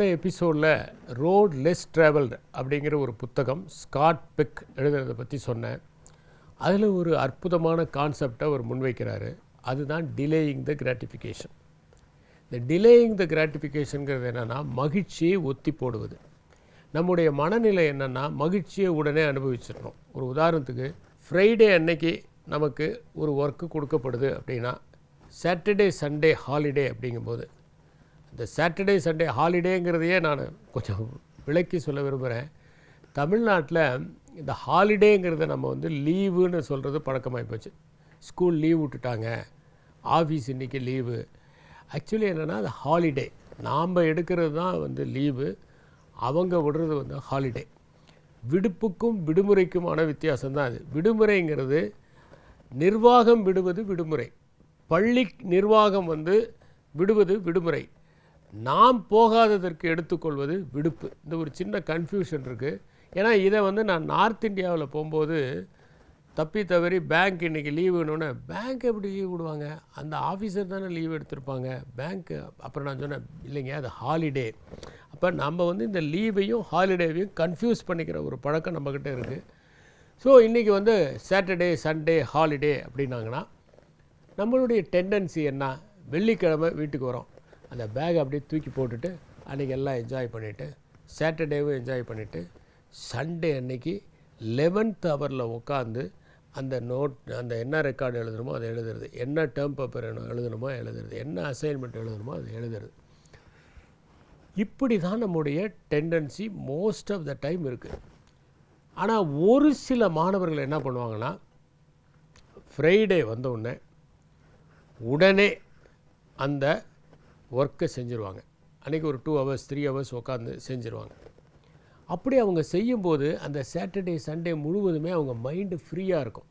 போன எபிசோடில் road less travelled அப்படிங்கிற ஒரு புத்தகம் ஸ்காட் பெக் எழுதுறதை பற்றி சொன்னேன். அதில் ஒரு அற்புதமான கான்செப்டை அவர் முன்வைக்கிறாரு. அதுதான் டிலேயிங் த கிராட்டிஃபிகேஷன் இந்த டிலேயிங் த கிராட்டிஃபிகேஷனுங்கிறது என்னென்னா மகிழ்ச்சியை ஒத்தி போடுவது. நம்முடைய மனநிலை என்னென்னா மகிழ்ச்சியை உடனே அனுபவிச்சிடணும். ஒரு உதாரணத்துக்கு ஃப்ரைடே அன்னைக்கு நமக்கு ஒரு ஒர்க்கு கொடுக்கப்படுது அப்படின்னா சாட்டர்டே சண்டே ஹாலிடே அப்படிங்கும்போது இந்த சாட்டர்டே சண்டே ஹாலிடேங்கிறதையே நான் கொஞ்சம் விளக்கி சொல்ல விரும்புகிறேன் தமிழ்நாட்டில் இந்த ஹாலிடேங்கிறத நம்ம வந்து லீவுன்னு சொல்கிறது பழக்கமாகி போச்சு. ஸ்கூல் லீவ் விட்டுட்டாங்க. ஆஃபீஸ் இன்றைக்கி லீவு ஆக்சுவலி என்னென்னா அது ஹாலிடே நாம் எடுக்கிறது தான் வந்து லீவு அவங்க விடுறது வந்து ஹாலிடே விடுப்புக்கும் விடுமுறைக்குமான வித்தியாசம் தான் அது. விடுமுறைங்கிறது நிர்வாகம் விடுவது விடுமுறை. பள்ளி நிர்வாகம் வந்து விடுவது விடுமுறை. நாம் போகாததற்கு எடுத்துக்கொள்வது விடுப்பு. இந்த ஒரு சின்ன கன்ஃபியூஷன் இருக்குது ஏன்னா இதை வந்து நான் நார்த் இந்தியாவில் போகும்போது தப்பி தவறி பேங்க் இன்றைக்கி லீவுன்னு பேங்க் எப்படி லீவ் விடுவாங்க? அந்த ஆஃபீஸர் தானே லீவ் எடுத்திருப்பாங்க. பேங்க்கு அப்புறம் நான் சொன்னேன் இல்லைங்க அது ஹாலிடே அப்போ நம்ம வந்து இந்த லீவையும் ஹாலிடேவையும் கன்ஃபியூஸ் பண்ணிக்கிற ஒரு பழக்கம் நம்மக்கிட்ட இருக்குது ஸோ இன்றைக்கி வந்து சாட்டர்டே சண்டே ஹாலிடே அப்படின்னாங்கன்னா நம்மளுடைய டெண்டன்சி என்ன? வெள்ளிக்கிழமை வீட்டுக்கு வரோம். அந்த பேக் அப்படியே தூக்கி போட்டுட்டு அன்றைக்கி எல்லாம் என்ஜாய் பண்ணிவிட்டு சாட்டர்டேவும் என்ஜாய் பண்ணிவிட்டு சண்டே அன்னைக்கு லெவன்த் ஹவரில் உட்காந்து அந்த நோட் அந்த என்ன ரெக்கார்டு எழுதணுமோ அதை எழுதுறது. என்ன டேர்ம் பேப்பர் எழுதணுமோ எழுதுறது. என்ன அசைன்மெண்ட் எழுதணுமோ அதை எழுதுறது. இப்படி தான் நம்முடைய tendency most of the time இருக்குது ஆனால் ஒரு சில மாணவர்கள் என்ன பண்ணுவாங்கன்னா ஃப்ரைடே வந்த உடனே உடனே அந்த ஒர்க்கை செஞ்சுருவாங்க. அன்றைக்கி ஒரு டூ ஹவர்ஸ் த்ரீ ஹவர்ஸ் உட்காந்து செஞ்சுருவாங்க. அப்படி அவங்க செய்யும்போது அந்த சாட்டர்டே சண்டே முழுவதுமே அவங்க மைண்டு ஃப்ரீயாக இருக்கும்.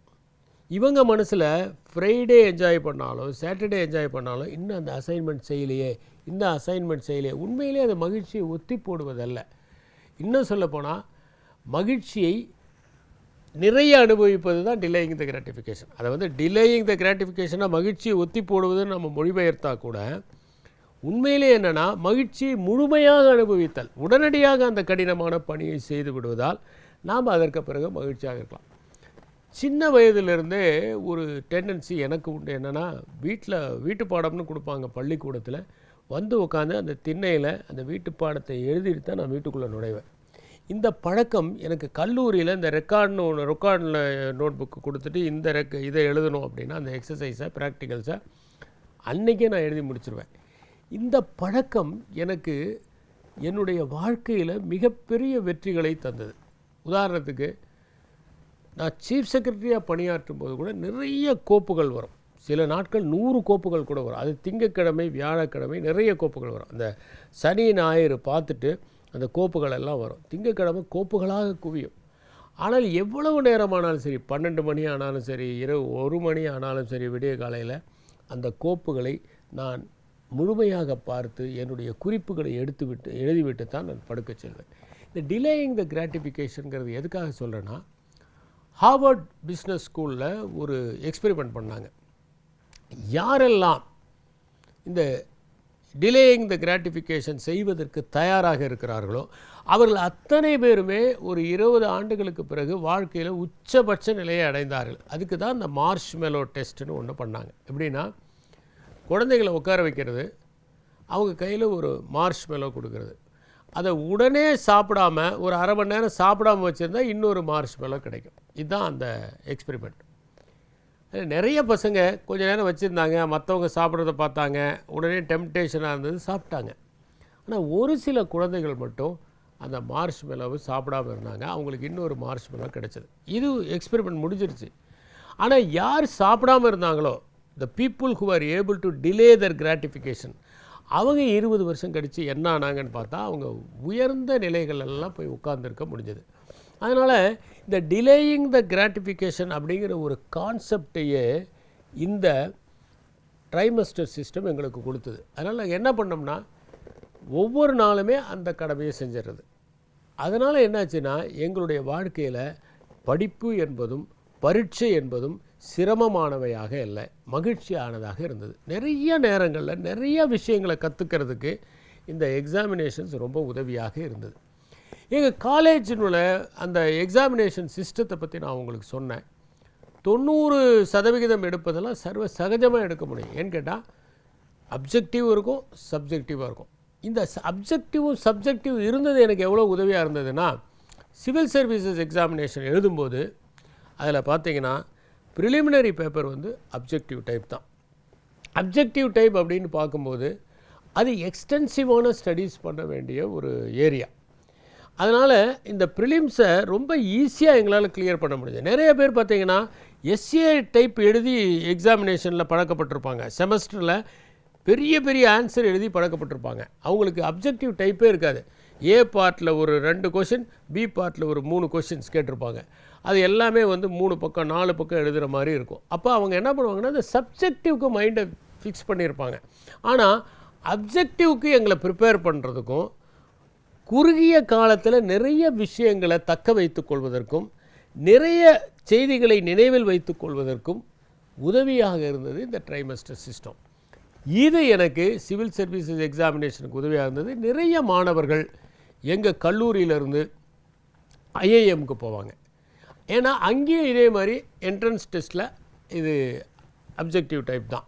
இவங்க மனசில் ஃப்ரைடே என்ஜாய் பண்ணாலும் சாட்டர்டே என்ஜாய் பண்ணாலும் இன்னும் அந்த அசைன்மெண்ட் செய்யலையே இந்த அசைன்மெண்ட் செய்யலையே உண்மையிலே அது மகிழ்ச்சியை ஒத்தி போடுவதல்ல. இன்னும் சொல்லப்போனால் மகிழ்ச்சியை நிறைய அனுபவிப்பது தான் டிலேயிங் த கிராட்டிஃபிகேஷன் அதை வந்து டிலேயிங் த கிராட்டிஃபிகேஷனாக மகிழ்ச்சியை ஒத்தி போடுவதுன்னு நம்ம மொழிபெயர்த்தா கூட உண்மையிலே என்னென்னா மகிழ்ச்சியை முழுமையாக அனுபவித்தல் உடனடியாக அந்த கடினமான பணியை செய்து விடுவதால் நாம் அதற்கு பிறகு மகிழ்ச்சியாக இருக்கலாம். சின்ன வயதிலிருந்தே ஒரு டெண்டன்சி எனக்கு உண்டு என்னென்னா வீட்டில் வீட்டு பாடம்னு கொடுப்பாங்க பள்ளிக்கூடத்தில். வந்து உட்காந்து அந்த திண்ணையில் அந்த வீட்டு பாடத்தை எழுதிட்டு தான் நான் வீட்டுக்குள்ளே நுழைவேன். இந்த பழக்கம் எனக்கு கல்லூரியில் இந்த ரெக்கார்ட்னு ஒன்று ரெக்கார்டில் நோட் புக்கு கொடுத்துட்டு இந்த ரெக் இதை எழுதணும் அப்படின்னா அந்த எக்ஸசைஸை ப்ராக்டிகல்ஸை அன்றைக்கே நான் எழுதி முடிச்சிருவேன். இந்த பழக்கம் எனக்கு என்னுடைய வாழ்க்கையில் மிகப்பெரிய வெற்றிகளை தந்தது. உதாரணத்துக்கு நான் சீஃப் செக்ரட்டரியாக பணியாற்றும் போது கூட நிறைய கோப்புகள் வரும். சில நாட்கள் நூறு கோப்புகள் கூட வரும். அது திங்கக்கிழமை வியாழக்கிழமை நிறைய கோப்புகள் வரும். அந்த சனி ஞாயிறு பார்த்துட்டு அந்த கோப்புகள் எல்லாம் வரும். திங்கக்கிழமை கோப்புகளாக குவியும். ஆனால் எவ்வளவு நேரமானாலும் சரி பன்னெண்டு மணி ஆனாலும் சரி இரவு ஒரு மணி ஆனாலும் சரி விடிய காலையில் அந்த கோப்புகளை நான் முழுமையாக பார்த்து என்னுடைய குறிப்புகளை எடுத்துவிட்டு எழுதிவிட்டு தான் நான் படுக்கச் செல்வேன். இந்த டிலேயிங் த கிராட்டிஃபிகேஷனுங்கிறது எதுக்காக சொல்கிறேன்னா ஹார்வர்ட் பிஸ்னஸ் ஸ்கூலில் ஒரு எக்ஸ்பெரிமெண்ட் பண்ணாங்க. யாரெல்லாம் இந்த டிலேயிங் த கிராட்டிஃபிகேஷன் செய்வதற்கு தயாராக இருக்கிறார்களோ அவர்கள் அத்தனை பேருமே ஒரு இருபது ஆண்டுகளுக்கு பிறகு வாழ்க்கையில் உச்சபட்ச நிலையை அடைந்தார்கள். அதுக்கு தான் இந்த மார்ஷ் மெலோ டெஸ்ட்டுன்னு ஒன்று பண்ணாங்க. எப்படின்னா குழந்தைகளை உட்கார வைக்கிறது. அவங்க கையில் ஒரு மார்ஷ் மெலோ கொடுக்கறது. அதை உடனே சாப்பிடாம ஒரு அரை மணி நேரம் சாப்பிடாம வச்சுருந்தா இன்னொரு மார்ஷ் மெலோ கிடைக்கும். இதுதான் அந்த எக்ஸ்பெரிமெண்ட் நிறைய பசங்க கொஞ்ச நேரம் வச்சுருந்தாங்க. மற்றவங்க சாப்பிட்றத பார்த்தாங்க. உடனே டெம்டேஷனாக இருந்தது சாப்பிட்டாங்க. ஆனால் ஒரு சில குழந்தைகள் மட்டும் அந்த மார்ஷ் மெலோவை சாப்பிடாம இருந்தாங்க. அவங்களுக்கு இன்னொரு மார்ஷ் மெலோ கிடைச்சது. இது எக்ஸ்பெரிமெண்ட் முடிஞ்சிருச்சு. ஆனால் யார் சாப்பிடாம இருந்தாங்களோ the people who are able to delay their gratification அவங்க இருபது வருஷம் கழித்து என்ன ஆனாங்கன்னு பார்த்தா அவங்க உயர்ந்த நிலைகள் எல்லாம் போய் உட்கார்ந்துருக்க முடிஞ்சது. அதனால் இந்த டிலேயிங் த கிராட்டிஃபிகேஷன் அப்படிங்கிற ஒரு கான்செப்டையே இந்த ட்ரைமஸ்டர் சிஸ்டம் எங்களுக்கு கொடுத்தது. அதனால் நாங்கள் என்ன பண்ணோம்னா ஒவ்வொரு நாளுமே அந்த கடமையை செஞ்சிடுறது. அதனால் என்னாச்சுன்னா எங்களுடைய வாழ்க்கையில் படிப்பு என்பதும் பரீட்சை என்பதும் சிரமமானவையாக இல்லை மகிழ்ச்சியானதாக இருந்தது. நிறைய நேரங்களில் நிறைய விஷயங்களை கற்றுக்கிறதுக்கு இந்த எக்ஸாமினேஷன்ஸ் ரொம்ப உதவியாக இருந்தது. எங்கள் காலேஜினுள்ள அந்த எக்ஸாமினேஷன் சிஸ்டத்தை பற்றி நான் உங்களுக்கு சொன்னேன். தொண்ணூறு சதவிகிதம் எடுப்பதெல்லாம் சர்வ சகஜமாக எடுக்க முடியும். ஏன்னு கேட்டால் அப்ஜெக்டிவ் இருக்கும் சப்ஜெக்டிவாக இருக்கும். இந்த அப்ஜெக்டிவும் சப்ஜெக்டிவ் இருந்தது எனக்கு எவ்வளோ உதவியாக இருந்ததுன்னா சிவில் சர்வீசஸ் எக்ஸாமினேஷன் எழுதும்போது அதில் பார்த்தீங்கன்னா ப்ரிலிமினரி பேப்பர் வந்து அப்ஜெக்டிவ் டைப் தான். அப்ஜெக்டிவ் டைப் அப்படின்னு பார்க்கும்போது அது எக்ஸ்டென்சிவான ஸ்டடீஸ் பண்ண வேண்டிய ஒரு ஏரியா அதனால் இந்த ப்ரிலிம்ஸை ரொம்ப ஈஸியாக எங்களால் கிளியர் பண்ண முடியுது நிறைய பேர் பார்த்தீங்கன்னா எஸ்ஏ டைப் எழுதி எக்ஸாமினேஷனில் பழக்கப்பட்டிருப்பாங்க. செமஸ்டரில் பெரிய பெரிய ஆன்சர் எழுதி பழக்கப்பட்டிருப்பாங்க. அவங்களுக்கு அப்ஜெக்டிவ் டைப்பே இருக்காது. ஏ பார்ட்டில் ஒரு ரெண்டு கொஷின் பி பார்ட்டில் ஒரு மூணு கொஷின்ஸ் கேட்டிருப்பாங்க. அது எல்லாமே வந்து மூணு பக்கம் நாலு பக்கம் எழுதுகிற மாதிரி இருக்கும். அப்போ அவங்க என்ன பண்ணுவாங்கன்னா அந்த சப்ஜெக்டிவ்க்கு மைண்டை ஃபிக்ஸ் பண்ணியிருப்பாங்க ஆனால் அப்ஜெக்டிவ்க்கு எங்களை ப்ரிப்பேர் பண்ணுறதுக்கும் குறுகிய காலத்தில் நிறைய விஷயங்களை தக்க வைத்து கொள்வதற்கும் நிறைய செய்திகளை நினைவில் வைத்து கொள்வதற்கும் உதவியாக இருந்தது இந்த ட்ரைமஸ்டர் சிஸ்டம் இது எனக்கு சிவில் சர்வீசஸ் எக்ஸாமினேஷனுக்கு உதவியாக இருந்தது. நிறைய மாணவர்கள் எங்கள் கல்லூரியிலேருந்து ஐஏஎம்க்கு போவாங்க. ஏன்னா அங்கேயும் இதே மாதிரி என்ட்ரன்ஸ் டெஸ்ட்டில் இது அப்ஜெக்டிவ் டைப் தான்.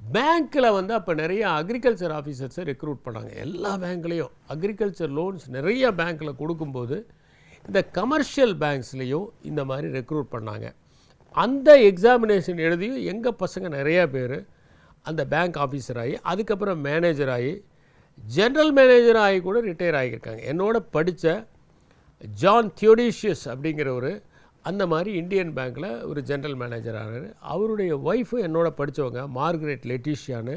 பேங்க்கில் வந்து அப்போ நிறைய அக்ரிகல்ச்சர் ஆஃபீஸர்ஸை ரெக்ரூட் பண்ணாங்க. எல்லா பேங்க்லேயும் அக்ரிகல்ச்சர் லோன்ஸ் நிறைய பேங்க்கில் கொடுக்கும்போது இந்த கமர்ஷியல் பேங்க்ஸ்லேயும் இந்த மாதிரி ரெக்ரூட் பண்ணாங்க. அந்த எக்ஸாமினேஷன் எழுதியும் எங்கள் பசங்க நிறையா பேர் அந்த பேங்க் ஆஃபீஸர் ஆகி அதுக்கப்புறம் மேனேஜர் ஆகி ஜென்ரல் மேனேஜர் ஆகி கூட ரிட்டையர் ஆகியிருக்காங்க. என்னோட படித்த ஜான் தியோடிஷியஸ் அப்படிங்கிறவர் அந்த மாதிரி இந்தியன் பேங்க்கில் ஒரு ஜென்ரல் மேனேஜர் ஆனார். அவருடைய ஒய்ஃபு என்னோட படித்தவங்க மார்கரெட் லெட்டிஷியான்னு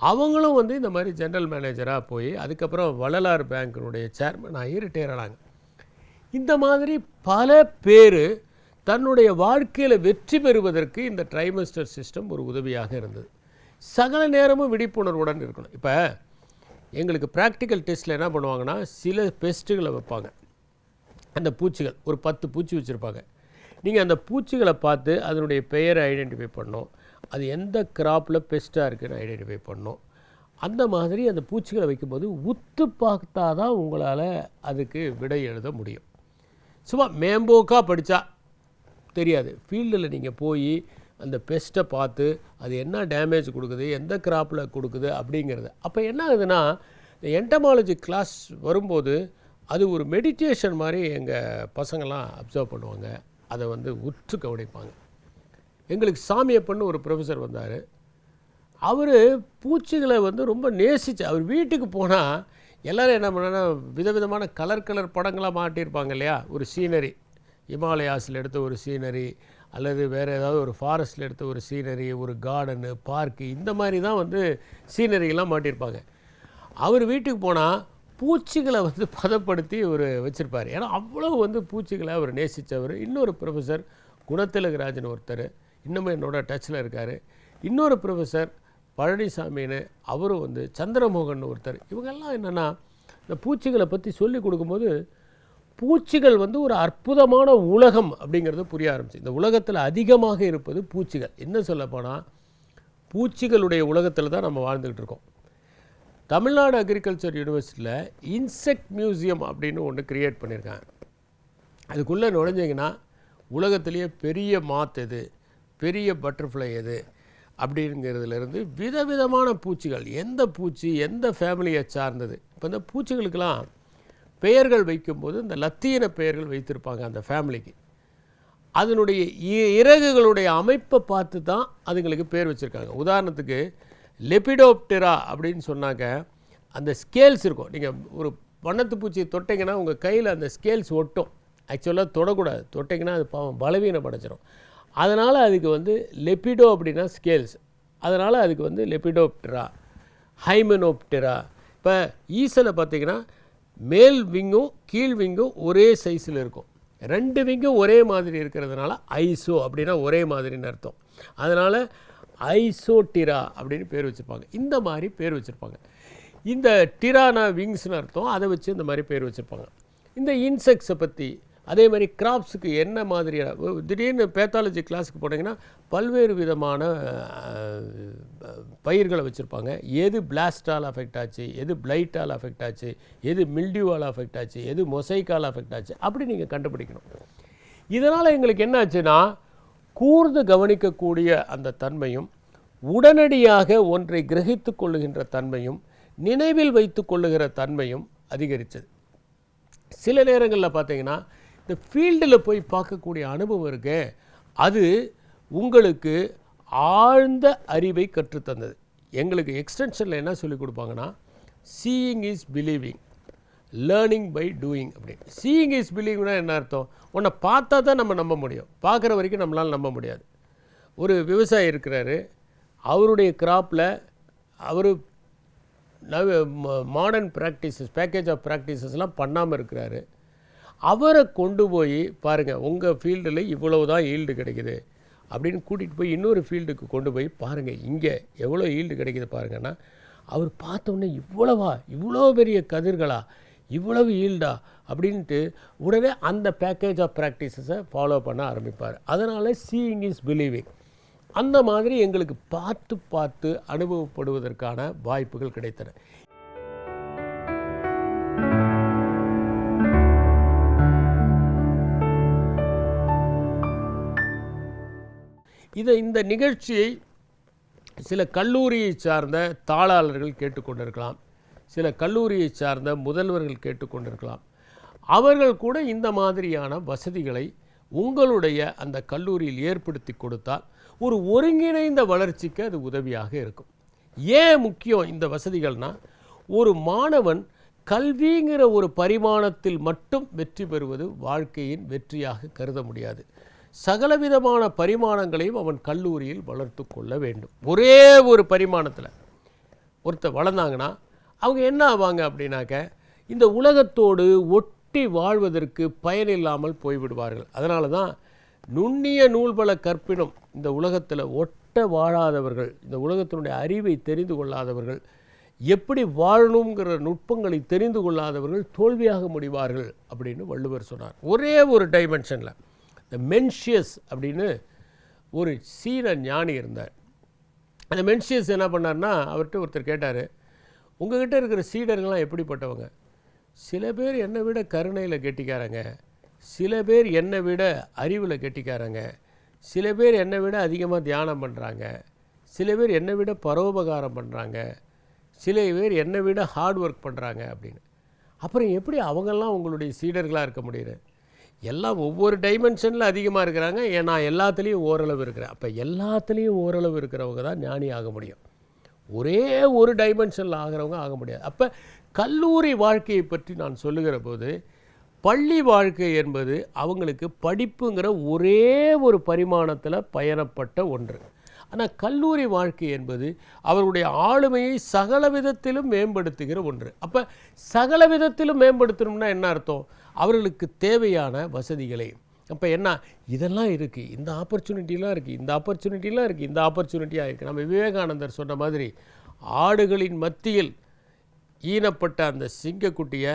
அவங்களும் வந்து இந்த மாதிரி ஜென்ரல் மேனேஜராக போய் அதுக்கப்புறம் வள்ளலார் பேங்க்கினுடைய சேர்மன் ஆகி ரிட்டையர் ஆனாங்க. இந்த மாதிரி பல பேர் தன்னுடைய வாழ்க்கையில் வெற்றி பெறுவதற்கு இந்த ட்ரைமஸ்டர் சிஸ்டம் ஒரு உதவியாக இருந்தது. சகல நேரமும் விழிப்புணர்வுடன் இருக்கணும். இப்போ எங்களுக்கு ப்ராக்டிக்கல் டெஸ்ட்டில் என்ன பண்ணுவாங்கன்னா சில பெஸ்ட்டுகளை வைப்பாங்க. அந்த பூச்சிகள் ஒரு பத்து பூச்சி வச்சுருப்பாங்க. நீங்கள் அந்த பூச்சிகளை பார்த்து அதனுடைய பெயரை ஐடென்டிஃபை பண்ணோம் அது எந்த கிராப்பில் பெஸ்ட்டாக இருக்குன்னு ஐடென்டிஃபை பண்ணோம் அந்த மாதிரி அந்த பூச்சிகளை வைக்கும்போது உத்து பார்த்தா தான் உங்களால் அதுக்கு விடை எழுத முடியும். சும்மா மேம்போக்காக படித்தா தெரியாது. ஃபீல்டில் நீங்கள் போய் அந்த பெஸ்ட்டை பார்த்து அது என்ன டேமேஜ் கொடுக்குது எந்த கிராப்பில் கொடுக்குது அப்படிங்கிறது. அப்போ என்ன ஆகுதுன்னா இந்த என்டமாலஜி கிளாஸ் வரும்போது அது ஒரு மெடிடேஷன் மாதிரி எங்கள் பசங்கள்லாம் அப்சர்வ் பண்ணுவாங்க. அதை வந்து உற்று கவனிப்பாங்க. எங்களுக்கு சாமியப்பன்னு ஒரு ப்ரொஃபஸர் வந்தார். அவர் பூச்சிகளை வந்து ரொம்ப நேசிச்சு அவர் வீட்டுக்கு போனால் எல்லோரும் என்ன பண்ணா விதவிதமான கலர் கலர் படங்களாக மாட்டியிருப்பாங்க இல்லையா? ஒரு சீனரி இமாலயாஸில் எடுத்த ஒரு சீனரி அல்லது வேறு ஏதாவது ஒரு ஃபாரஸ்ட்டில் எடுத்த ஒரு சீனரி ஒரு கார்டனு பார்க்கு இந்த மாதிரி தான் வந்து சீனரிலாம் மாட்டியிருப்பாங்க. அவர் வீட்டுக்கு போனால் பூச்சிகளை வந்து பதப்படுத்தி அவர் வச்சுருப்பார். ஏன்னா அவ்வளோ வந்து பூச்சிகளை அவர் நேசித்தவர் இன்னொரு ப்ரொஃபஸர் குணத்திலகராஜன் ஒருத்தர். இன்னமும் என்னோட டச்சில் இருக்கார். இன்னொரு ப்ரொஃபஸர் பழனிசாமின்னு அவரும் வந்து சந்திரமோகன் ஒருத்தர். இவங்கெல்லாம் என்னென்னா இந்த பூச்சிகளை பற்றி சொல்லி கொடுக்கும்போது பூச்சிகள் வந்து ஒரு அற்புதமான உலகம் அப்படிங்கிறது புரிய ஆரம்பிச்சு. இந்த உலகத்தில் அதிகமாக இருப்பது பூச்சிகள். என்ன சொல்லப்போனால் பூச்சிகளுடைய உலகத்தில் தான் நம்ம வாழ்ந்துக்கிட்டு இருக்கோம். தமிழ்நாடு அக்ரிகல்ச்சர் யூனிவர்சிட்டியில் இன்செக்ட் மியூசியம் அப்படின்னு ஒன்று கிரியேட் பண்ணியிருக்காங்க அதுக்குள்ளே நுழைஞ்சிங்கன்னா உலகத்திலேயே பெரிய மாத் எது பெரிய பட்டர்ஃப்ளை எது அப்படிங்கிறதுலேருந்து விதவிதமான பூச்சிகள் எந்த பூச்சி எந்த ஃபேமிலியை சார்ந்தது. இப்போ இந்த பூச்சிகளுக்கெல்லாம் பெயர்கள் வைக்கும்போது இந்த லத்தீன பெயர்கள் வைத்திருப்பாங்க அந்த ஃபேமிலிக்கு அதனுடைய இ- இறகுகளுடைய அமைப்பை பார்த்து தான் அதுங்களுக்கு பேர் வச்சுருக்காங்க. உதாரணத்துக்கு லெபிடோப்டெரா அப்படின்னு சொன்னாக்க அந்த ஸ்கேல்ஸ் இருக்கும். நீங்கள் ஒரு வண்ணத்து பூச்சியை தொட்டிங்கன்னா உங்கள் கையில் அந்த ஸ்கேல்ஸ் ஒட்டும். ஆக்சுவலாக தொடக்கூடாது. தொட்டிங்கன்னா அது பாவம் பலவீனம் படைச்சிடும் அதனால் அதுக்கு வந்து லெபிடோ அப்படின்னா ஸ்கேல்ஸ் அதனால் அதுக்கு வந்து லெபிடோப்டிரா ஹைமனோப்டெரா. இப்போ ஈசலை பார்த்தீங்கன்னா மேல் விங்கும் கீழ் விங்கும் ஒரே சைஸில் இருக்கும். ரெண்டு விங்கும் ஒரே மாதிரி இருக்கிறதுனால ஐசோ அப்படின்னா ஒரே மாதிரின்னு அர்த்தம். அதனால் ஐசோடிரா அப்படின்னு பேர் வச்சுருப்பாங்க இந்த மாதிரி பேர் வச்சுருப்பாங்க. இந்த டிரானா விங்ஸ்னு அர்த்தம் அதை வச்சு இந்த மாதிரி பேர் வச்சுருப்பாங்க. இந்த இன்செக்ட்ஸை பற்றி அதே மாதிரி கிராப்ஸுக்கு என்ன மாதிரியான திடீர்னு பேத்தாலஜி கிளாஸுக்கு போனீங்கன்னா பல்வேறு விதமான பயிர்களை வச்சுருப்பாங்க. எது பிளாஸ்டால் அஃபெக்ட் ஆச்சு எது பிளைட்டால் அஃபெக்ட் ஆச்சு எது மில்டியூவால் அஃபெக்ட் ஆச்சு எது மொசைக்கால் அஃபெக்ட் ஆச்சு அப்படி நீங்கள் கண்டுபிடிக்கணும். இதனால் எங்களுக்கு என்ன ஆச்சுன்னா கூர்ந்து கவனிக்கக்கூடிய அந்த தன்மையும் உடனடியாக ஒன்றை கிரகித்து கொள்ளுகின்ற தன்மையும் நினைவில் வைத்து கொள்ளுகிற தன்மையும் அதிகரித்தது சில நேரங்களில் பார்த்தீங்கன்னா இந்த ஃபீல்டில் போய் பார்க்கக்கூடிய அனுபவம் இருக்கு அது உங்களுக்கு ஆழ்ந்த அறிவை கற்றுத்தந்தது. எங்களுக்கு எக்ஸ்டென்ஷனில் என்ன சொல்லிக் கொடுப்பாங்கன்னா seeing is believing learning by doing அப்படின்னு சீயிங் இஸ் பிலீவிங்னா என்ன அர்த்தம்? உன்னை பார்த்தா தான் நம்ம நம்ப முடியும். பார்க்குற வரைக்கும் நம்மளால் நம்ப முடியாது. ஒரு விவசாயி இருக்கிறாரு. அவருடைய கிராப்பில் அவர் now modern practices package of ப்ராக்டிசஸ்லாம் பண்ணாமல் இருக்கிறாரு. அவரை கொண்டு போய் பாருங்கள் உங்கள் ஃபீல்டில் இவ்வளவு தான் ஈல்டு கிடைக்குது. அப்படின்னு கூட்டிகிட்டு போய் இன்னொரு ஃபீல்டுக்கு கொண்டு போய் பாருங்கள் இங்கே எவ்வளோ ஈல்டு கிடைக்குது பாருங்கன்னா அவர் பார்த்தோன்னே இவ்வளவா இவ்வளோ பெரிய கதிர்களா இவ்வளவு ஈல்டா அப்படின்ட்டு உடனே அந்த பேக்கேஜ் ஆஃப் ப்ராக்டிசஸை ஃபாலோ பண்ண ஆரம்பிப்பார். அதனால் சீயிங் இஸ் பிலீவிங் அந்த மாதிரி எங்களுக்கு பார்த்து பார்த்து அனுபவப்படுவதற்கான வாய்ப்புகள் கிடைத்தன. இதை இந்த நிகழ்ச்சியை சில கல்லூரியை சார்ந்த தாளாளர்கள் கேட்டுக்கொண்டிருக்கலாம். சில கல்லூரியை சார்ந்த முதல்வர்கள் கேட்டுக்கொண்டிருக்கலாம். அவர்கள் கூட இந்த மாதிரியான வசதிகளை உங்களுடைய அந்த கல்லூரியில் ஏற்படுத்தி கொடுத்தால் ஒரு ஒருங்கிணைந்த வளர்ச்சிக்கு அது உதவியாக இருக்கும். ஏன் முக்கியம் இந்த வசதிகள்னால் ஒரு மாணவன் கல்விங்கிற ஒரு பரிமாணத்தில் மட்டும் வெற்றி பெறுவது வாழ்க்கையின் வெற்றியாக கருத முடியாது. சகலவிதமான பரிமாணங்களையும் அவன் கல்லூரியில் வளர்த்து கொள்ள வேண்டும். ஒரே ஒரு பரிமாணத்தில். ஒருத்தர் வளர்ந்தாங்கன்னா அவங்க என்ன ஆவாங்க அப்படின்னாக்க இந்த உலகத்தோடு ஒட்டி வாழ்வதற்கு பயனில்லாமல் போய்விடுவார்கள். அதனால தான் நுண்ணிய நூல்பல கற்பினும் இந்த உலகத்தில் ஒட்ட வாழாதவர்கள் இந்த உலகத்தினுடைய அறிவை தெரிந்து கொள்ளாதவர்கள் எப்படி வாழணுங்கிற நுட்பங்களை தெரிந்து கொள்ளாதவர்கள் தோல்வியாக முடிவார்கள் அப்படின்னு வள்ளுவர் சொன்னார். ஒரே ஒரு டைமென்ஷனில் இந்த மென்ஷியஸ் அப்படின்னு ஒரு சீன ஞானி இருந்தார். அந்த மென்ஷியஸ் என்ன பண்ணார்னா அவர்கிட்ட ஒருத்தர் கேட்டார் உங்ககிட்ட இருக்கிற சீடர்கள்லாம் எப்படிப்பட்டவங்க? சில பேர் என்னை விட கருணையில் கெட்டிக்காரங்க. சில பேர் என்னை விட அறிவில் கெட்டிக்காரங்க. சில பேர் என்னை விட அதிகமாக தியானம் பண்ணுறாங்க சில பேர் என்னை விட பரோபகாரம் பண்ணுறாங்க சில பேர் என்னை விட ஹார்ட் ஒர்க் பண்ணுறாங்க அப்படின்னு. அப்புறம் எப்படி அவங்கெல்லாம் உங்களுடைய சீடர்களாக இருக்க முடியுது? எல்லாம் ஒவ்வொரு டைமென்ஷனில் அதிகமாக இருக்கிறாங்க. ஏன் நான் எல்லாத்துலேயும் ஓரளவு இருக்கிறேன் அப்போ எல்லாத்துலேயும் ஓரளவு இருக்கிறவங்க தான் ஞானி ஆக முடியும். ஒரே ஒரு டைமென்ஷனில் ஆகிறவங்க ஆக முடியாது. அப்போ கல்லூரி வாழ்க்கையை பற்றி நான் சொல்லுகிற போது பள்ளி வாழ்க்கை என்பது அவங்களுக்கு படிப்புங்கிற ஒரே ஒரு பரிமாணத்தில் பயணப்பட்ட ஒன்று. ஆனால் கல்லூரி வாழ்க்கை என்பது அவருடைய ஆளுமையை சகல விதத்திலும் மேம்படுத்துகிற ஒன்று. அப்போ சகல விதத்திலும் மேம்படுத்தணும்னா என்ன அர்த்தம்? அவர்களுக்கு தேவையான வசதிகளை அப்போ என்ன? இதெல்லாம் இருக்குது இந்த ஆப்பர்ச்சுனிட்டிலாம் இருக்குது இந்த ஆப்பர்ச்சுனிட்டிலாம் இருக்குது இந்த ஆப்பர்ச்சுனிட்டியாக இருக்குது நம்ம விவேகானந்தர் சொன்ன மாதிரி ஆடுகளின் மத்தியில் ஈனப்பட்ட அந்த சிங்கக்குட்டியை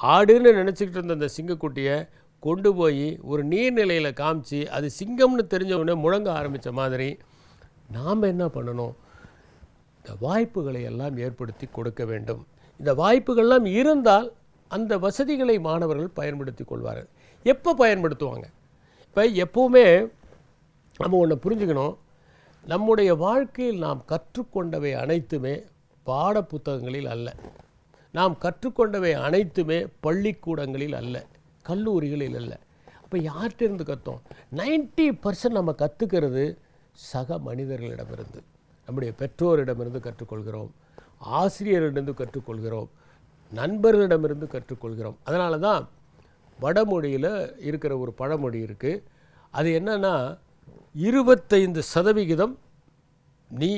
ஆடுன்னு நினச்சிக்கிட்டு இருந்த அந்த சிங்கக்குட்டியை கொண்டு போய் ஒரு நீர்நிலையில் காமிச்சு அது சிங்கம்னு தெரிஞ்ச உடனே முழங்க ஆரம்பித்த மாதிரி நாம் என்ன பண்ணணும்? இந்த வாய்ப்புகளை எல்லாம் ஏற்படுத்தி கொடுக்க வேண்டும். இந்த வாய்ப்புகள்லாம் இருந்தால் அந்த வசதிகளை மாணவர்கள் பயன்படுத்தி கொள்வார்கள். எப்போ பயன்படுத்துவாங்க? இப்போ எப்போவுமே நம்ம ஒன்று புரிஞ்சுக்கணும். நம்முடைய வாழ்க்கையில் நாம் கற்றுக்கொண்டவை அனைத்துமே பாட புத்தகங்களில் அல்ல. நாம் கற்றுக்கொண்டவை அனைத்துமே பள்ளிக்கூடங்களில் அல்ல. கல்லூரிகளில் அல்ல. அப்போ யார்கிட்டேருந்து கற்றோம் நைன்ட்டி பர்சன்ட் நம்ம கற்றுக்கிறது சக மனிதர்களிடமிருந்து. நம்முடைய பெற்றோரிடமிருந்து கற்றுக்கொள்கிறோம். ஆசிரியரிடமிருந்து கற்றுக்கொள்கிறோம். நண்பர்களிடமிருந்து கற்றுக்கொள்கிறோம். அதனால தான் வடமொழியில் இருக்கிற ஒரு பழமொழி இருக்குது அது என்னென்னா இருபத்தைந்து சதவிகிதம் நீ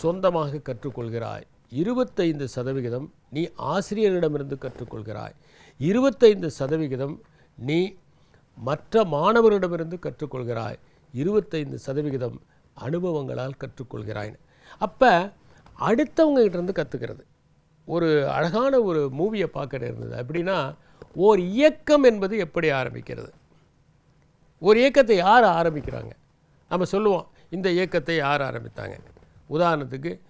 சொந்தமாக கற்றுக்கொள்கிறாய். இருபத்தைந்து சதவிகிதம் நீ ஆசிரியரிடமிருந்து கற்றுக்கொள்கிறாய். இருபத்தைந்து சதவிகிதம் நீ மற்ற மாணவரிடமிருந்து கற்றுக்கொள்கிறாய். இருபத்தைந்து சதவிகிதம் அனுபவங்களால் கற்றுக்கொள்கிறாய். அப்போ அடுத்தவங்க கற்றுக்கிறது ஒரு அழகான ஒரு மூவியை பார்க்க இருந்தது. அப்படின்னா ஓர் இயக்கம் என்பது எப்படி ஆரம்பிக்கிறது? ஒரு இயக்கத்தை யார் ஆரம்பிக்கிறாங்க? நம்ம சொல்லுவோம் இந்த இயக்கத்தை யார் ஆரம்பித்தாங்க? உதாரணத்துக்கு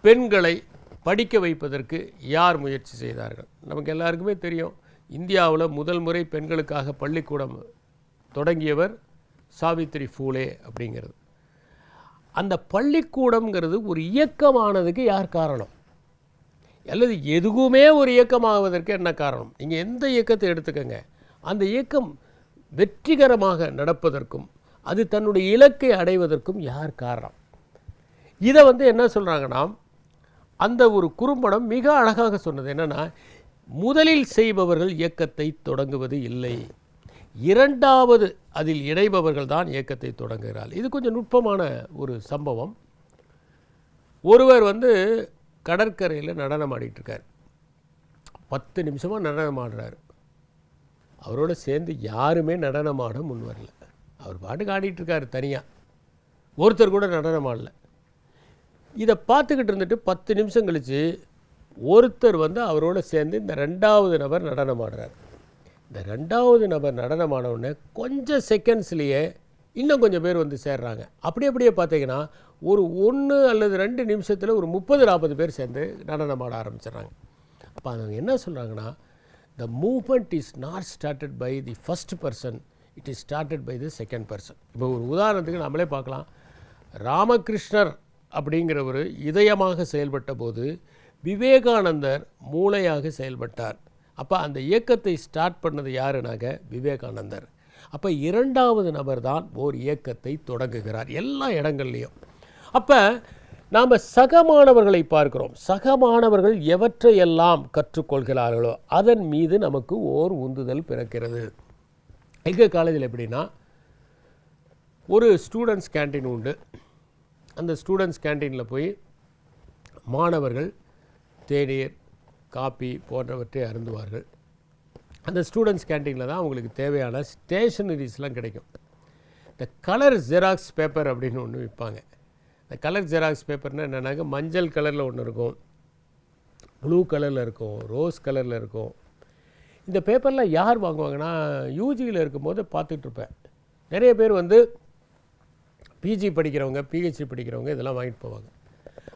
பெண்களை படிக்க வைப்பதற்கு யார் முயற்சி செய்தார்கள்? நமக்கு எல்லாருக்குமே தெரியும் இந்தியாவில் முதல் முறை பெண்களுக்காக பள்ளிக்கூடம் தொடங்கியவர் சாவித்ரி ஃபூலே அப்படிங்கிறது. அந்த பள்ளிக்கூடம்ங்கிறது ஒரு இயக்கமானதுக்கு யார் காரணம்? அல்லது எதுவுமே ஒரு இயக்கமாவதற்கு என்ன காரணம்? நீங்கள் எந்த இயக்கத்தை எடுத்துக்கங்க? அந்த இயக்கம் வெற்றிகரமாக நடப்பதற்கும் அது தன்னுடைய இலக்கை அடைவதற்கும் யார் காரணம்? இதை வந்து என்ன சொல்கிறாங்கன்னா அந்த ஒரு குறும்படம் மிக அழகாக சொன்னது என்னென்னா முதலில் செய்பவர்கள் இயக்கத்தை தொடங்குவது இல்லை. இரண்டாவது அதில் இணைபவர்கள் தான் இயக்கத்தை தொடங்குகிறார் இது கொஞ்சம் நுட்பமான ஒரு சம்பவம். ஒருவர் வந்து கடற்கரையில் நடனம் ஆடிட்டுருக்கார். பத்து நிமிஷமாக நடனம் ஆடுறாரு. அவரோட சேர்ந்து யாருமே நடனம் ஆட முன் வரல. அவர் பாட்டுக்கு ஆடிட்டுருக்காரு தனியாக ஒருத்தர் கூட நடனம் ஆடல. இதை பார்த்துக்கிட்டு இருந்துட்டு பத்து நிமிஷம் கழித்து ஒருத்தர் வந்து அவரோட சேர்ந்து இந்த ரெண்டாவது நபர் நடனம் ஆடுறார். இந்த ரெண்டாவது நபர் நடனம் ஆனவுடனே கொஞ்சம் செகண்ட்ஸ்லேயே இன்னும் கொஞ்சம் பேர் வந்து சேர்றாங்க. அப்படி அப்படியே பார்த்தீங்கன்னா ஒரு ஒன்று அல்லது ரெண்டு நிமிஷத்தில் ஒரு முப்பது நாற்பது பேர் சேர்ந்து நடனம் ஆட ஆரம்பிச்சிடுறாங்க. அப்போ அவங்க என்ன சொல்கிறாங்கன்னா the movement is not started by the first person it is started by the second person இப்போ ஒரு உதாரணத்துக்கு நம்மளே பார்க்கலாம். ராமகிருஷ்ணர் அப்படிங்கிறவர் இதயமாக செயல்பட்ட போது விவேகானந்தர் மூளையாக செயல்பட்டார். அப்போ அந்த இயக்கத்தை ஸ்டார்ட் பண்ணது யாருனாக்க விவேகானந்தர். அப்போ இரண்டாவது நபர் தான் ஓர் இயக்கத்தை தொடங்குகிறார் எல்லா இடங்கள்லையும். அப்போ நாம் சக மாணவர்களை பார்க்கிறோம். சக மாணவர்கள் எவற்றையெல்லாம் கற்றுக்கொள்கிறார்களோ அதன் மீது நமக்கு ஓர் உந்துதல் பிறக்கிறது. எங்கள் காலேஜில் எப்படின்னா ஒரு ஸ்டூடெண்ட்ஸ் கேண்டீன் உண்டு. அந்த ஸ்டூடெண்ட்ஸ் கேண்டீனில் போய் மாணவர்கள் தேநீர் காப்பி போன்றவற்றை அருந்துவார்கள். அந்த ஸ்டூடெண்ட்ஸ் கேண்டீனில் தான் அவங்களுக்கு தேவையான ஸ்டேஷனரிஸ்லாம் கிடைக்கும். இந்த கலர் ஜெராக்ஸ் பேப்பர் அப்படின்னு ஒன்று விற்பாங்க இந்த கலர் ஜெராக்ஸ் பேப்பர்னால் என்னென்னாக்க மஞ்சள் கலரில் ஒன்று இருக்கும். ப்ளூ கலரில் இருக்கும். ரோஸ் கலரில் இருக்கும். இந்த பேப்பர்லாம் யார் வாங்குவாங்கன்னா யூஜியில் இருக்கும்போது பார்த்துட்ருப்பேன் நிறைய பேர் வந்து பிஜி படிக்கிறவங்க பிஹெச்டி படிக்கிறவங்க இதெல்லாம் வாங்கிட்டு போவாங்க.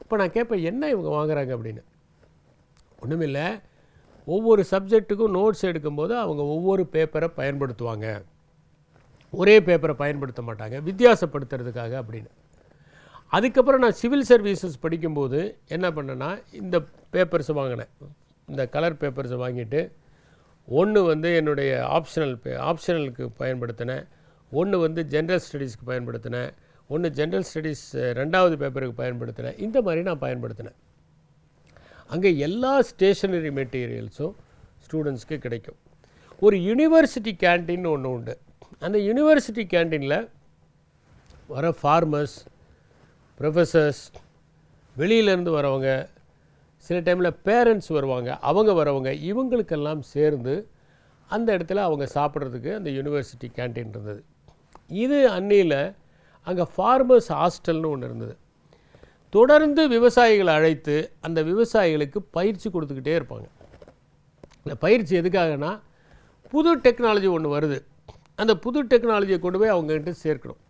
அப்போ நான் கேட்பேன் என்ன இவங்க வாங்குறாங்க? அப்படின்னு. ஒன்றுமில்லை ஒவ்வொரு சப்ஜெக்ட்டுக்கும் நோட்ஸ் எடுக்கும்போது அவங்க ஒவ்வொரு பேப்பரை பயன்படுத்துவாங்க. ஒரே பேப்பரை பயன்படுத்த மாட்டாங்க. வித்தியாசப்படுத்துறதுக்காக அப்படின்னு. அதுக்கப்புறம் நான் சிவில் சர்வீசஸ் படிக்கும்போது என்ன பண்ணேன்னா இந்த பேப்பர்ஸ் வாங்கினேன். இந்த கலர் பேப்பர்ஸை வாங்கிட்டு ஒன்று வந்து என்னுடைய ஆப்ஷனல் பே ஆப்ஷனலுக்கு பயன்படுத்தினேன். ஒன்று வந்து ஜென்ரல் ஸ்டடீஸ்க்கு பயன்படுத்தினேன். ஒன்று ஜென்ரல் ஸ்டடீஸ் ரெண்டாவது பேப்பருக்கு பயன்படுத்தினேன். இந்த மாதிரி நான் பயன்படுத்தினேன். அங்கே எல்லா ஸ்டேஷனரி மெட்டீரியல்ஸும் ஸ்டூடெண்ட்ஸ்க்கு கிடைக்கும். ஒரு யூனிவர்சிட்டி கேன்டீன் ஒன்று உண்டு. அந்த யூனிவர்சிட்டி கேண்டீனில் வர ஃபார்மர்ஸ் ப்ரொஃபஸர்ஸ் வெளியிலேருந்து வரவங்க சில டைமில் பேரண்ட்ஸ் வருவாங்க அவங்க வரவங்க இவங்களுக்கெல்லாம் சேர்ந்து அந்த இடத்துல அவங்க சாப்பிட்றதுக்கு அந்த யூனிவர்சிட்டி கேண்டீன் இருந்தது. இது அன்னியில் அங்கே ஃபார்மர்ஸ் ஹாஸ்டல்னு ஒன்று இருந்தது. தொடர்ந்து விவசாயிகளை அழைத்து அந்த விவசாயிகளுக்கு பயிற்சி கொடுத்துக்கிட்டே இருப்பாங்க. இந்த பயிற்சி எதுக்காகனா புது டெக்னாலஜி ஒன்று வருது. அந்த புது டெக்னாலஜியை கொண்டு போய் அவங்ககிட்ட சேர்க்கணும்.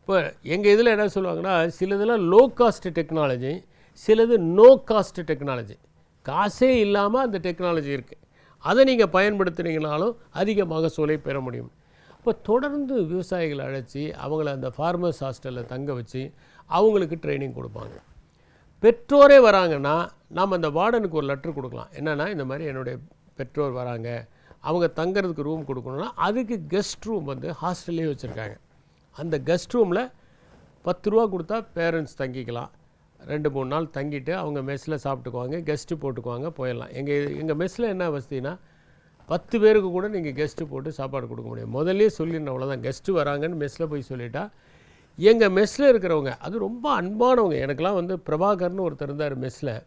இப்போ எங்கள் இதில் என்ன சொல்லுவாங்கன்னா சிலதெல்லாம் லோ காஸ்ட் டெக்னாலஜி சிலது நோ காஸ்ட் டெக்னாலஜி காசே இல்லாமல் அந்த டெக்னாலஜி இருக்குது அதை நீங்கள் பயன்படுத்துனீங்கனாலும் அதிக மகசூலை பெற முடியும். இப்போ தொடர்ந்து விவசாயிகளை அழைச்சி அவங்கள அந்த ஃபார்மர்ஸ் ஹாஸ்டலில் தங்க வச்சு அவங்களுக்கு ட்ரைனிங் கொடுப்பாங்க. பெற்றோரே வராங்கன்னா நாம் அந்த வார்டனுக்கு ஒரு லெட்டர் கொடுக்கலாம். என்னென்னா இந்த மாதிரி என்னுடைய பெற்றோர் வராங்க. அவங்க தங்குறதுக்கு ரூம் கொடுக்கணும்னா அதுக்கு கெஸ்ட் ரூம் வந்து ஹாஸ்டல்லே வச்சுருக்காங்க. அந்த கெஸ்ட் ரூமில் பத்து ரூபா கொடுத்தா பேரண்ட்ஸ் தங்கிக்கலாம். ரெண்டு மூணு நாள் தங்கிட்டு அவங்க மெஸ்ஸில் சாப்பிட்டுக்குவாங்க கெஸ்ட்டு போட்டுக்குவாங்க போயிடலாம். எங்கள் எங்கள் மெஸ்ஸில் என்ன வசதினா பத்து பேருக்கு கூட நீங்கள் கெஸ்ட்டு போட்டு சாப்பாடு கொடுக்க முடியும். முதல்லே சொல்லிடணும் அவ்வளோதான் கெஸ்ட்டு வராங்கன்னு மெஸ்ஸில் போய் சொல்லிட்டா எங்கள் மெஸ்ஸில் இருக்கிறவங்க அது ரொம்ப அன்பானவங்க. எனக்கெலாம் வந்து பிரபாகர்னு ஒருத்தர் இருந்தார் மெஸ்ஸில்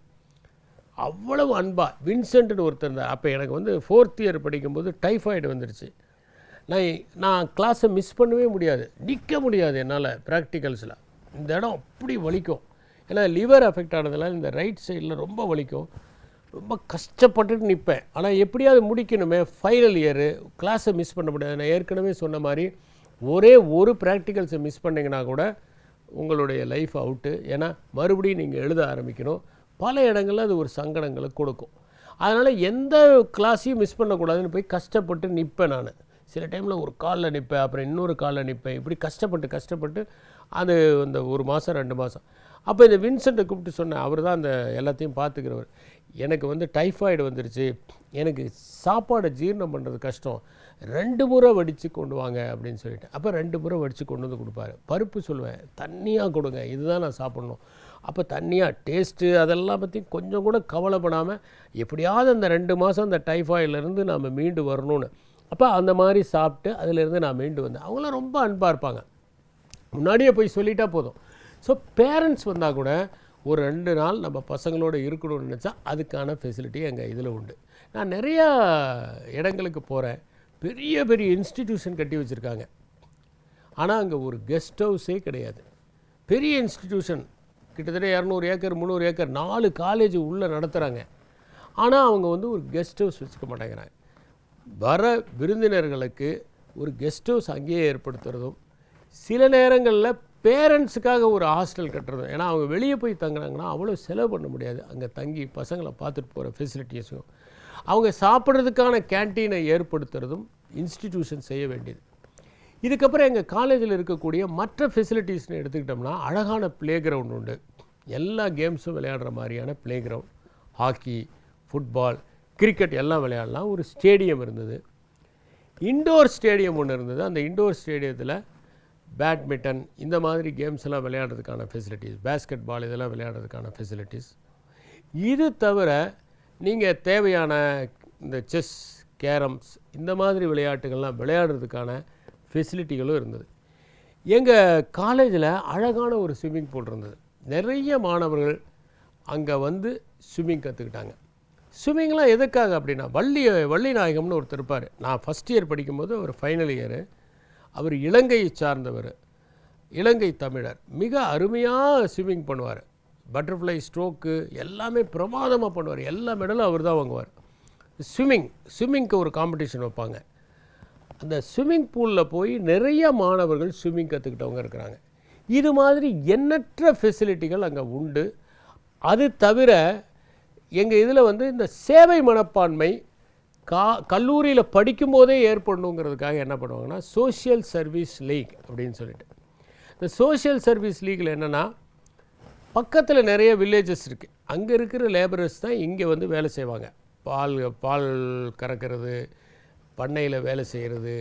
அவ்வளவு அன்பாக வின்சென்ட்னு ஒருத்தர் இருந்தார். அப்போ எனக்கு வந்து ஃபோர்த் இயர் படிக்கும்போது டைஃபாய்டு வந்துருச்சு. நான் நான் கிளாஸை மிஸ் பண்ணவே முடியாது. நிற்க முடியாது என்னால் ப்ராக்டிக்கல்ஸில் இந்த இடம் அப்படி வலிக்கும். ஏன்னா லிவர் அஃபெக்ட் ஆனதுனால இந்த ரைட் சைடில் ரொம்ப வலிக்கும். ரொம்ப கஷ்டப்பட்டுட்டு நிற்பேன் ஆனால் எப்படியாவது முடிக்கணுமே. ஃபைனல் இயரு கிளாஸை மிஸ் பண்ண முடியாது. நான் ஏற்கனவே சொன்ன மாதிரி ஒரே ஒரு ப்ராக்டிக்கல்ஸை மிஸ் பண்ணிங்கன்னா கூட உங்களுடைய லைஃப் அவுட்டு ஏன்னா மறுபடியும் நீங்கள் எழுத ஆரம்பிக்கணும். பல இடங்களில் அது ஒரு சங்கடங்களை கொடுக்கும். அதனால் எந்த கிளாஸையும் மிஸ் பண்ணக்கூடாதுன்னு போய் கஷ்டப்பட்டு நிற்பேன் நான். சில டைமில் ஒரு காலில் நிற்பேன் அப்புறம் இன்னொரு காலில் நிற்பேன் இப்படி கஷ்டப்பட்டு கஷ்டப்பட்டு அது அந்த ஒரு மாதம் ரெண்டு மாதம் அப்போ இந்த வின்சென்ட்டை கூப்பிட்டு சொன்னேன். அவர் தான் அந்த எல்லாத்தையும் பார்த்துக்கிறவர். எனக்கு வந்து டைஃபாய்டு வந்துருச்சு. எனக்கு சாப்பாடை ஜீரணம் பண்ணுறது கஷ்டம். ரெண்டு முறை வடித்து கொண்டு வாங்க அப்படின்னு சொல்லிட்டு. அப்போ ரெண்டு முறை வடித்து கொண்டு வந்து கொடுப்பாரு. பருப்பு சொல்லுவேன் தண்ணியாக கொடுங்க இதுதான் நான் சாப்பிட்ணும். அப்போ தண்ணியாக டேஸ்ட்டு அதெல்லாம் பற்றி கொஞ்சம் கூட கவலைப்படாமல் எப்படியாவது அந்த ரெண்டு மாதம் அந்த டைஃபாய்டிலேருந்து நாம் மீண்டு வரணும்னு. அப்போ அந்த மாதிரி சாப்பிட்டு அதிலேருந்து நான் மீண்டு வந்தேன். அவங்களாம் ரொம்ப அன்பாக இருப்பாங்க. முன்னாடியே போய் சொல்லிட்டா போதும். ஸோ பேரண்ட்ஸ் வந்தால் கூட ஒரு ரெண்டு நாள் நம்ம பசங்களோடு இருக்கணும்னு நினச்சா அதுக்கான ஃபெசிலிட்டி எங்கள் இதில் உண்டு. நான் நிறையா இடங்களுக்கு போகிறேன் பெரிய பெரிய இன்ஸ்டிடியூஷன் கட்டி வச்சுருக்காங்க. ஆனால் அங்கே ஒரு கெஸ்ட் ஹவுஸே கிடையாது. பெரிய இன்ஸ்டிடியூஷன் கிட்டத்தட்ட இரநூறு ஏக்கர் முந்நூறு ஏக்கர் நாலு காலேஜ் உள்ளே நடத்துகிறாங்க ஆனால் அவங்க வந்து ஒரு கெஸ்ட் ஹவுஸ் வச்சுக்க மாட்டேங்கிறாங்க. வர விருந்தினர்களுக்கு ஒரு கெஸ்ட் ஹவுஸ் அங்கேயே ஏற்படுத்துகிறதும் சில நேரங்களில் பேரண்ட்ஸுக்காக ஒரு ஹாஸ்டல் கட்டுறதும். ஏன்னா அவங்க வெளியே போய் தங்குனாங்கன்னா அவ்வளோ செலவு பண்ண முடியாது. அங்கே தங்கி பசங்களை பார்த்துட்டு போகிற ஃபெசிலிட்டிஸும் அவங்க சாப்பிட்றதுக்கான கேன்டீனை ஏற்படுத்துறதும் இன்ஸ்டிடியூஷன் செய்ய வேண்டியது. இதுக்கப்புறம் எங்கள் காலேஜில் இருக்கக்கூடிய மற்ற ஃபெசிலிட்டிஸ்னு எடுத்துக்கிட்டோம்னா அழகான ப்ளே கிரவுண்ட் உண்டு. எல்லா கேம்ஸும் விளையாடுற மாதிரியான playground hockey football cricket எல்லாம் விளையாடலாம். ஒரு ஸ்டேடியம் இருந்தது. இண்டோர் ஸ்டேடியம் ஒன்று இருந்தது. அந்த இண்டோர் ஸ்டேடியத்தில் பேட்மிட்டன் இந்த மாதிரி கேம்ஸ் எல்லாம் விளையாடுறதுக்கான ஃபெசிலிட்டிஸ் பேஸ்கெட் பால் இதெல்லாம் விளையாடுறதுக்கான ஃபெசிலிட்டிஸ் இது தவிர நீங்கள் தேவையான இந்த செஸ் கேரம்ஸ் இந்த மாதிரி விளையாட்டுகள்லாம் விளையாடுறதுக்கான ஃபெசிலிட்டிகளும் இருந்தது. எங்கள் காலேஜில் அழகான ஒரு ஸ்விம்மிங் பூல் இருந்தது. நிறைய மாணவர்கள் அங்கே வந்து ஸ்விம்மிங் கற்றுக்கிட்டாங்க ஸ்விம்மிங்லாம் எதுக்காக அப்படின்னா வள்ளி வள்ளி நாயகம்னு ஒருத்தர் இருப்பார். நான் ஃபஸ்ட் இயர் படிக்கும்போது ஒரு ஃபைனல் இயரு அவர் இலங்கையை சார்ந்தவர். இலங்கை தமிழர். மிக அருமையாக ஸ்விம்மிங் பண்ணுவார். பட்டர்ஃப்ளை ஸ்ட்ரோக்கு எல்லாமே பிரமாதமாக பண்ணுவார். எல்லா மெடலும் அவர் தான் வாங்குவார். ஸ்விம்மிங் ஸ்விம்மிங்க்கு ஒரு காம்படிஷன் வைப்பாங்க. அந்த ஸ்விம்மிங் பூலில் போய் நிறைய மாணவர்கள் ஸ்விம்மிங் கற்றுக்கிட்டவங்க இருக்கிறாங்க. இது மாதிரி எண்ணற்ற ஃபெசிலிட்டிகள் அங்கே உண்டு. அது தவிர எங்கள் இதில் வந்து இந்த சேவை மனப்பான்மை கா கல்லூரியில் படிக்கும்போதே ஏற்படணுங்கிறதுக்காக என்ன பண்ணுவாங்கன்னா சோஷியல் சர்வீஸ் லீக் அப்படின்னு சொல்லிட்டு. இந்த சோஷியல் சர்வீஸ் லீக்கில் என்னென்னா பக்கத்தில் நிறைய வில்லேஜஸ் இருக்குது அங்கே இருக்கிற லேபரர்ஸ் தான் இங்கே வந்து வேலை செய்வாங்க. பால் பால் கறக்கிறது பண்ணையில் வேலை செய்கிறது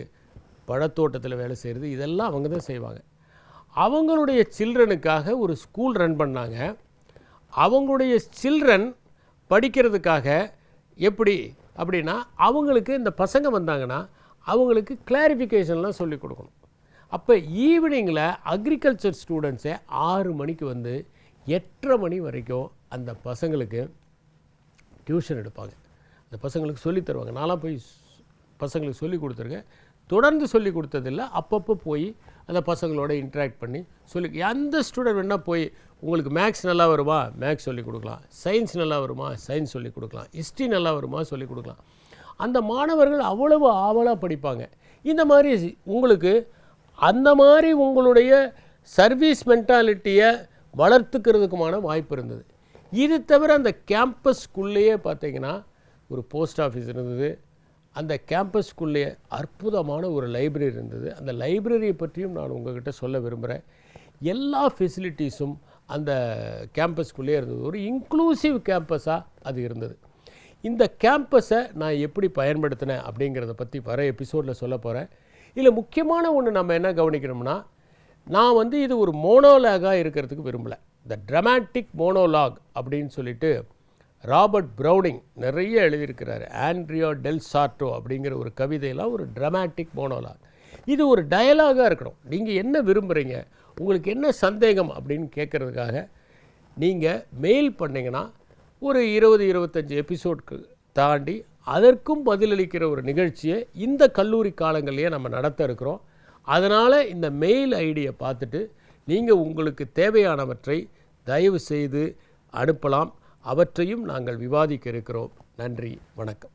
பழத்தோட்டத்தில் வேலை செய்கிறது இதெல்லாம் அவங்க தான் செய்வாங்க. அவங்களுடைய சில்ட்ரனுக்காக ஒரு ஸ்கூல் ரன் பண்ணாங்க. அவங்களுடைய சில்ட்ரன் படிக்கிறதுக்காக எப்படி அப்படின்னா அவங்களுக்கு இந்த பசங்க வந்தாங்கன்னா அவங்களுக்கு கிளாரிஃபிகேஷன்லாம் சொல்லிக் கொடுக்கணும். அப்போ ஈவினிங்கில் அக்ரிகல்ச்சர் ஸ்டூடெண்ட்ஸை ஆறு மணிக்கு வந்து எட்டரை மணி வரைக்கும் அந்த பசங்களுக்கு டியூஷன் எடுப்பாங்க. அந்த பசங்களுக்கு சொல்லி தருவாங்க. நான்லாம் போய் பசங்களுக்கு சொல்லி கொடுத்துருக்கேன். தொடர்ந்து சொல்லி கொடுத்ததில்ல. அப்பப்போ போய் அந்த பசங்களோட இன்ட்ராக்ட் பண்ணி சொல்லி எந்த ஸ்டூடெண்ட் வேணால் போய் உங்களுக்கு மேக்ஸ் நல்லா வருமா? மேக்ஸ் சொல்லி கொடுக்கலாம். சயின்ஸ் நல்லா வருமா? சயின்ஸ் சொல்லிக் கொடுக்கலாம். ஹிஸ்ட்ரி நல்லா வருமா? சொல்லிக் கொடுக்கலாம். அந்த மாணவர்கள் அவ்வளவு ஆவலாக படிப்பாங்க. இந்த மாதிரி உங்களுக்கு அந்த மாதிரி உங்களுடைய சர்வீஸ் மென்டாலிட்டியை வளர்த்துக்கிறதுக்குமான வாய்ப்பு இருந்தது. இது தவிர அந்த கேம்பஸ்க்குள்ளேயே பார்த்தீங்கன்னா ஒரு போஸ்ட் ஆஃபீஸ் இருந்தது. அந்த கேம்பஸ்க்குள்ளேயே அற்புதமான ஒரு லைப்ரரி இருந்தது. அந்த லைப்ரரியை பற்றியும் நான் உங்ககிட்ட சொல்ல விரும்புகிறேன் எல்லா ஃபெசிலிட்டிஸும் அந்த கேம்பஸ்க்குள்ளேயே இருந்தது. ஒரு இன்க்ளூசிவ் கேம்பஸாக அது இருந்தது. இந்த கேம்பஸை நான் எப்படி பயன்படுத்தினேன் அப்படிங்கிறத பற்றி வர எபிசோடில் சொல்ல போகிறேன் இதில் முக்கியமான ஒன்று நம்ம என்ன கவனிக்கணும்னா நான் வந்து இது ஒரு மோனோலாகாக இருக்கிறதுக்கு விரும்பலை. இந்த ட்ரமாட்டிக் மோனோலாக் அப்படின்னு சொல்லிட்டு ராபர்ட் ப்ரௌனிங் நிறைய எழுதியிருக்கிறாரு. ஆண்ட்ரியா டெல் சார்ட்டோ அப்படிங்கிற ஒரு கவிதையெல்லாம் ஒரு ட்ரமாட்டிக் மோனோலாக் இது ஒரு டயலாகாக இருக்கணும். நீங்கள் என்ன விரும்புகிறீங்க உங்களுக்கு என்ன சந்தேகம் அப்படின்னு கேட்குறதுக்காக நீங்கள் மெயில் பண்ணிங்கன்னா ஒரு இருபது இருபத்தஞ்சி எபிசோட்க்கு தாண்டி அதற்கும் பதிலளிக்கிற ஒரு நிகழ்ச்சியை இந்த கல்லூரி காலங்கள்லேயே நம்ம நடத்த இருக்கிறோம். அதனால் இந்த மெயில் ஐடியை பார்த்துட்டு நீங்கள் உங்களுக்கு தேவையானவற்றை தயவு செய்து அனுப்பலாம். அவற்றையும் நாங்கள் விவாதிக்க இருக்கிறோம். நன்றி வணக்கம்.